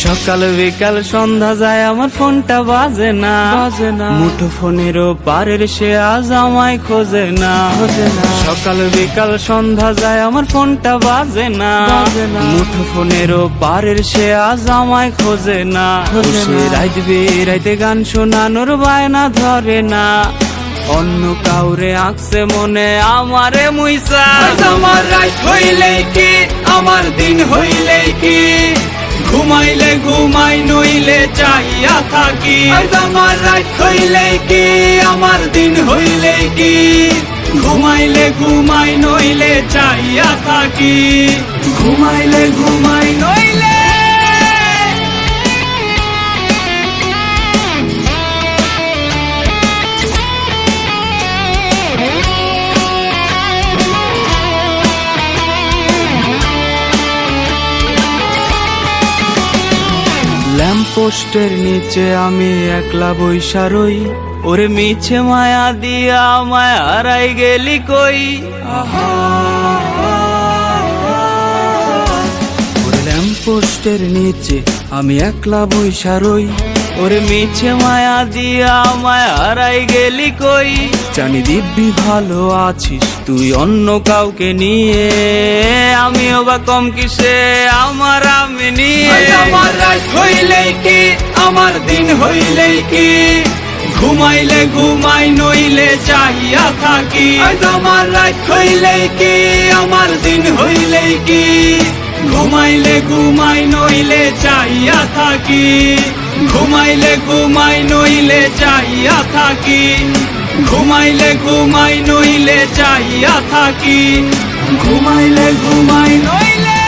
সকাল বিকাল সন্ধ্যা যায় আমার ফোনটা বাজে না। বাজে না। মুঠো ফোনেরও পারের সে আজ আমায় খোঁজে না। খোঁজে না। সকাল বিকাল সন্ধ্যা যায় আমার ফোনটা বাজে না। বাজে না। মুঠো ফোনেরও পারের সে আজ আমায় খোঁজে না। সে রাইত রাইতে গান শোনানোর বায়না ধরে না। অন্য কাউরে আঁকছে মনে আমারে মুইসা। আমার রাইত হইলে কি? আমার দিন হইলে ঘুমাই নইলে চাইয়া থাকি। আমার রাত হইলে কি আমার দিন হইলে কি? ঘুমাইলে ঘুমাই নইলে চাইয়া থাকি। ঘুমাইলে ঘুমাই নইলে ল্যাম্পপোস্টের নিচে আমি একলা বৈশারই ওরে মিছে মায়া দিয়া মায়া হারাই গেলি কই? পোস্টের নিচে আমি একলা বৈশা রই। ওরে মিছে মায়া দিয়া আমায় হারাই গেলি কই? জানি দিব্যি ভালো আছিস, তুই অন্য কাউকে নিয়ে। আমিও বা কম কিসে, আমার আমি নিয়ে। আমার রাত হইলে কি, আমার দিন হইলে কি? ঘুমাইলে ঘুমাই, নইলে চাহিয়া থাকি। আমার রাত হইলে কি, আমার দিন হইলে কি? ঘুমাইলে ঘুমাই, নইলে চাইয়া থাকি। ঘুমাইলে ঘুমাই নইলে চাইয়া থাকি। ঘুমাইলে ঘুমাই নইলে চাইয়া থাকি। ঘুমাইলে ঘুমাই নইলে